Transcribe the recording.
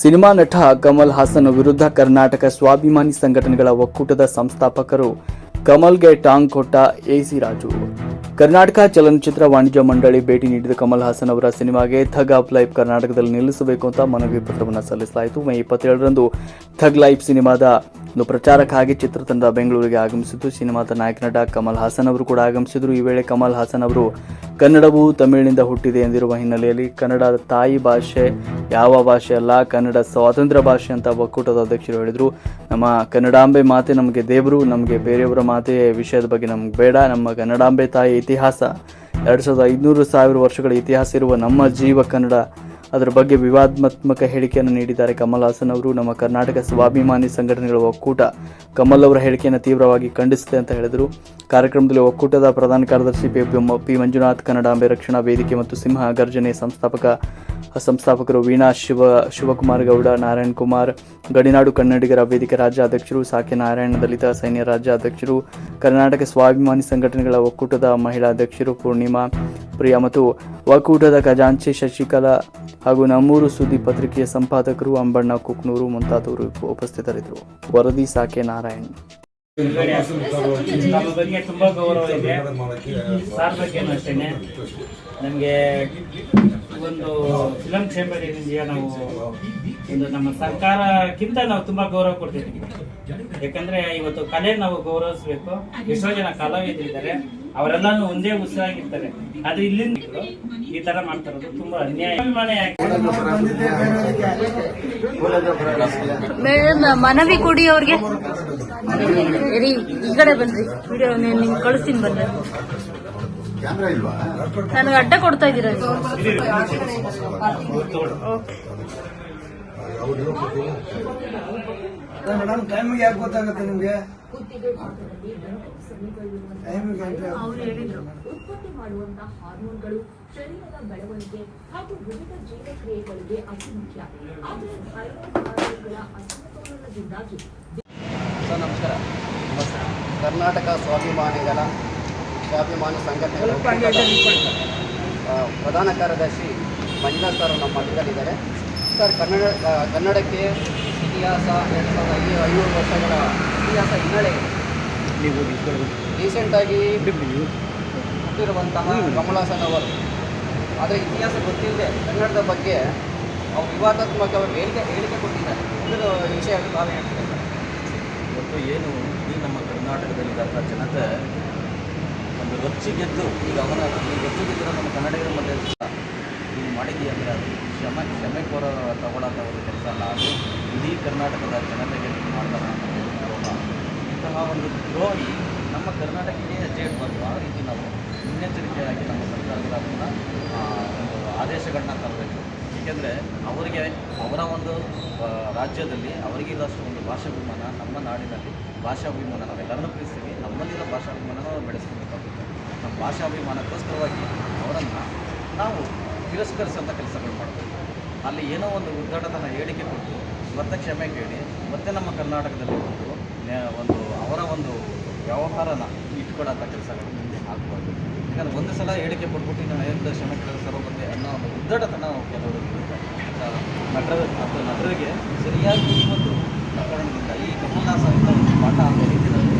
Cinema ನಟ ಕಮಲ್ ಹಾಸನ್ ವಿರುದ್ಧ ಕರ್ನಾಟಕ ಸ್ವಾಭಿಮಾನಿ ಸಂಘಟನೆಗಳ ಒಕ್ಕೂಟದ ಸಂಸ್ಥಾಪಕರು ಕಮಲ್ಗೆ ಟಾಂಗ್ ಕೊಟ್ಟ ಎಸಿ ರಾಜು. ಕರ್ನಾಟಕ ಚಲನಚಿತ್ರ ವಾಣಿಜ್ಯ ಮಂಡಳಿ ಭೇಟಿ ನೀಡಿದ ಕಮಲ್ ಹಾಸನ್ ಅವರ ಸಿನಿಮಾಗೆ ಥಗ್ ಆಫ್ ಲೈಫ್ ಕರ್ನಾಟಕದಲ್ಲಿ ನಿಲ್ಲಿಸಬೇಕು ಅಂತ ಮನವಿ ಪತ್ರವನ್ನು ಸಲ್ಲಿಸಲಾಯಿತು. ಮೇ ಇಪ್ಪತ್ತೇಳರಂದು ಥಗ್ ಲೈಫ್ ಸಿನಿಮಾದ ಒಂದು ಪ್ರಚಾರಕ್ಕಾಗಿ ಚಿತ್ರತಂಡ ಬೆಂಗಳೂರಿಗೆ ಆಗಮಿಸಿದ್ದು ಸಿನಿಮಾದ ನಾಯಕ ನಟ ಕಮಲ್ ಹಾಸನ್ ಅವರು ಕೂಡ ಆಗಮಿಸಿದರು. ಈ ವೇಳೆ ಕಮಲ್ ಹಾಸನ್ ಅವರು, ಕನ್ನಡವು ತಮಿಳಿನಿಂದ ಹುಟ್ಟಿದೆ ಎಂದಿರುವ ಹಿನ್ನೆಲೆಯಲ್ಲಿ ಕನ್ನಡ ತಾಯಿ ಭಾಷೆ, ಯಾವ ಭಾಷೆ ಅಲ್ಲ, ಕನ್ನಡ ಸ್ವಾತಂತ್ರ್ಯ ಭಾಷೆ ಅಂತ ಒಕ್ಕೂಟದ ಅಧ್ಯಕ್ಷರು ಹೇಳಿದರು. ನಮ್ಮ ಕನ್ನಡಾಂಬೆ ಮಾತೆ ನಮಗೆ ದೇವರು, ನಮಗೆ ಬೇರೆಯವರ ಮಾತೆ ವಿಷಯದ ಬಗ್ಗೆ ನಮ್ಗೆ ಬೇಡ. ನಮ್ಮ ಕನ್ನಡಾಂಬೆ ತಾಯಿ ಇತಿಹಾಸ, ಎರಡು ಸಾವಿರದ ಐದುನೂರು ಸಾವಿರ ವರ್ಷಗಳ ಇತಿಹಾಸ ಇರುವ ನಮ್ಮ ಜೀವ ಕನ್ನಡ ಅದರ ಬಗ್ಗೆ ವಿವಾದಾತ್ಮಕ ಹೇಳಿಕೆಯನ್ನು ನೀಡಿದ್ದಾರೆ. ಕಮಲ್ ಹಾಸನ್ ಅವರು ನಮ್ಮ ಕರ್ನಾಟಕ ಸ್ವಾಭಿಮಾನಿ ಸಂಘಟನೆಗಳ ಒಕ್ಕೂಟ. ಕಮಲ್ ಅವರ ಹೇಳಿಕೆಯನ್ನು ತೀವ್ರವಾಗಿ ಖಂಡಿಸಿದೆ ಅಂತ ಹೇಳಿದರು. ಕಾರ್ಯಕ್ರಮದಲ್ಲಿ ಒಕ್ಕೂಟದ ಪ್ರಧಾನ ಕಾರ್ಯದರ್ಶಿ ಪಿ ಮಂಜುನಾಥ್ ಕನ್ನಡಾಂಬೆ ರಕ್ಷಣಾ ವೇದಿಕೆ ಮತ್ತು ಸಿಂಹ ಗರ್ಜನೆ ಸಂಸ್ಥಾಪಕ, ಸಂಸ್ಥಾಪಕರು ವೀಣಾ ಶಿವ, ಶಿವಕುಮಾರ್ ಗೌಡ, ನಾರಾಯಣ್ ಕುಮಾರ್, ಗಡಿನಾಡು ಕನ್ನಡಿಗರ ವೇದಿಕೆ ರಾಜ್ಯಾಧ್ಯಕ್ಷರು ಸಾಕೆ ನಾರಾಯಣ, ದಲಿತ ಸೈನ್ಯ ರಾಜ್ಯಾಧ್ಯಕ್ಷರು, ಕರ್ನಾಟಕ ಸ್ವಾಭಿಮಾನಿ ಸಂಘಟನೆಗಳ ಒಕ್ಕೂಟದ ಮಹಿಳಾ ಅಧ್ಯಕ್ಷರು ಪೂರ್ಣಿಮಾ, ಪ್ರಿಯಾ ಮತ್ತು ಒಕ್ಕೂಟದ ಖಜಾಂಚಿ ಶಶಿಕಲಾ ಹಾಗೂ ನಮ್ಮೂರು ಸುದ್ದಿ ಪತ್ರಿಕೆಯ ಸಂಪಾದಕರು ಅಂಬಣ್ಣ ಕುಕ್ನೂರು ಮುಂತಾದವರು ಉಪಸ್ಥಿತರಿದ್ದರು. ವರದಿ ಸಾಕೆ ನಾರಾಯಣ್. ನಮಗೆ ಒಂದು ಫಿಲಂ ಚೇಂಬರ್ ಏನಿದೆಯಾ ನಾವು ಒಂದು ನಮ್ಮ ಸರ್ಕಾರಕ್ಕಿಂತ ನಾವು ತುಂಬ ಗೌರವ ಕೊಡ್ತಿದ್ದೀವಿ. ಯಾಕಂದರೆ ಇವತ್ತು ಕಲೆ ನಾವು ಗೌರವಿಸ್ಬೇಕು. ಎಷ್ಟೋ ಜನ ಕಲಾವಿದರಿದ್ದಾರೆ. ಅವರೆಲ್ಲಾನು ಒಂದೇ ಉತ್ಸಾಹಿರ್ತಾರೆ ಅದು ಇಲ್ಲಿಂದ ಈ ತರ ಮಾಡ್ತಾರೋದು ತುಂಬಾ ಅನ್ಯಾಯ? ಮೇಡಮ್ ಮನವಿ ಕೊಡಿ ಅವ್ರಿಗೆ. ರೀ ಈ ಕಡೆ ಬನ್ರಿ. ವಿಡಿಯೋ ನಿಮ್ಗೆ ಕಳಿಸ್ತೀನಿ ಬನ್ರಿ ನನಗೆ ಅಡ್ಡ ಕೊಡ್ತಾ ಇದ್ದೀರ ಓಕೆ ಮೇಡಮ್ ಟೈಮಿಗೆ ಯಾಕೆ ಗೊತ್ತಾಗುತ್ತೆ ನಿಮ್ಗೆ? ಅವ್ರು ಹೇಳಿದ್ರು. ಉತ್ಪತ್ತಿ ಮಾಡುವಂತಹ ಹಾರ್ಮೋನ್ಗಳು ಶರೀರದ ಬೆಳವಣಿಗೆ ಹಾಗೂ ವಿವಿಧ ಜೀವಕ್ರಿಯೆಗಳಿಗೆ ಅತಿ ಮುಖ್ಯ ಆದರೆ ಥೈರಾಯ್ಡ್ ಹಾರ್ಮೋನ್ಗಳ ಅಸಮತೋಲನದಿಂದಾಗಿ ಸರ್ ನಮಸ್ಕಾರ. ಕರ್ನಾಟಕ ಸ್ವಾಭಿಮಾನಿಗಳ ಸ್ವಾಭಿಮಾನಿ ಸಂಘಟನೆಗಳ ಪ್ರಧಾನ ಕಾರ್ಯದರ್ಶಿ ಮಂಜುನಾಥ್ ಸರ್ ನಮ್ಮ ಮಠದಲ್ಲಿದ್ದಾರೆ ಸರ್ ಕನ್ನಡ ಕನ್ನಡಕ್ಕೆ ಇತಿಹಾಸ ಎರಡು ಸಾವಿರದ ಐದು ಐನೂರು ವರ್ಷಗಳ ಇತಿಹಾಸ ಹಿನ್ನೆಲೆ ಇದೆ. ರೀಸೆಂಟಾಗಿ ಹುಟ್ಟಿರುವಂತಹ ಕಮಲಾಸನ್ ಅವರು ಆದರೆ ಇತಿಹಾಸ ಗೊತ್ತಿಲ್ಲದೆ ಕನ್ನಡದ ಬಗ್ಗೆ ಅವ್ರು ವಿವಾದಾತ್ಮಕವಾಗಿ ಹೇಳಿಕೆ ಹೇಳಿಕೆ ಕೊಟ್ಟಿದ್ದಾರೆ ಇದರ ವಿಷಯ ತಾವೇ ಹೇಳ್ತೀರಾ ಸರ್? ಇವತ್ತು ಏನು ಈ ನಮ್ಮ ಕರ್ನಾಟಕದಲ್ಲಿದ್ದಂಥ ಜನತೆ ಒಂದು ರೊಚ್ಚಿಗೆದ್ದು ಈಗ ಅವನ ಈ ರೊಚ್ಚಿಗೆದ್ದಿರೋ ನಮ್ಮ ಕನ್ನಡಿಗರ ಮಧ್ಯೆ ನೀವು ಮಾಡಿದ್ದೀಯ ಅಂದರೆ ಅದು ಕ್ಷಮ ಕ್ಷಮೆ ಕೋರ ತಗೊಳ್ಳೋಂಥ ಒಂದು ಕೆಲಸ ಅಲ್ಲ ಅದು ಇಡೀ ಕರ್ನಾಟಕದ ಜನತೆಗೆ ನೀವು ಮಾಡ್ತಾರ ಇಂತಹ ಒಂದು ದ್ರೋಹಿ ನಮ್ಮ ಕರ್ನಾಟಕಕ್ಕೆ ಹೆಜ್ಜೆ ಇಡಬಾರ್ದು ಆ ರೀತಿ ನಾವು ಮುನ್ನೆಚ್ಚರಿಕೆಯಾಗಿ ನಮ್ಮ ಸರ್ಕಾರದ ಅದನ್ನು ಆದೇಶಗಳನ್ನ ತರಬೇಕು. ಏಕೆಂದರೆ ಅವರಿಗೆ ಅವರ ಒಂದು ರಾಜ್ಯದಲ್ಲಿ ಅವರಿಗಿರೋಷ್ಟು ಒಂದು ಭಾಷಾಭಿಮಾನ ನಮ್ಮ ನಾಡಿನಲ್ಲಿ ಭಾಷಾಭಿಮಾನ ನಾವೆಲ್ಲರನ್ನೂ ಪ್ರೀತಿಸ್ತೀವಿ. ನಮ್ಮಲ್ಲಿರೋ ಭಾಷಾಭಿಮಾನ ನಾವು ಬೆಳೆಸ್ಕೊಬೇಕಾಗುತ್ತೆ. ನಮ್ಮ ಭಾಷಾಭಿಮಾನಕ್ಕೋಸ್ಕರವಾಗಿ ಅವರನ್ನು ನಾವು ತಿರಸ್ಕರಿಸುವಂಥ ಕೆಲಸಗಳು ಮಾಡಬೇಕು. ಅಲ್ಲಿ ಏನೋ ಒಂದು ಉದ್ದಾಟತನ ಹೇಳಿಕೆ ಕೊಟ್ಟು ಮತ್ತೆ ಕ್ಷಮೆ ಕೇಳಿ ಮತ್ತೆ ನಮ್ಮ ಕರ್ನಾಟಕದಲ್ಲಿ ನ್ಯಾ- ಒಂದು, ಅವರ ಒಂದು ವ್ಯವಹಾರನ ಇಟ್ಕೊಳ್ಳೋಂಥ ಕೆಲಸಗಳು ಮುಂದೆ ಆಗ್ಬಾರ್ದು ಯಾಕಂದ್ರೆ ಒಂದು ಸಲ ಹೇಳಿಕೆ ಕೊಟ್ಬಿಟ್ಟು ನಾವು ಏನು ಕ್ಷಮೆ ಕೆಲಸರು ಸರ್ ಬಂದೆ ಅನ್ನೋ ಒಂದು ಉದ್ದಟತನ ಕೆಲವರು. ನಟರ, ಅಥವಾ ನಟರಿಗೆ ಸರಿಯಾಗಿ ಈ ಒಂದು ಪ್ರಕರಣದಿಂದ ಈ ಕಮಲ್ನಾಥ್ ಅಂತ ಪಾಠ ಆಗೋ ರೀತಿಯಲ್ಲಿ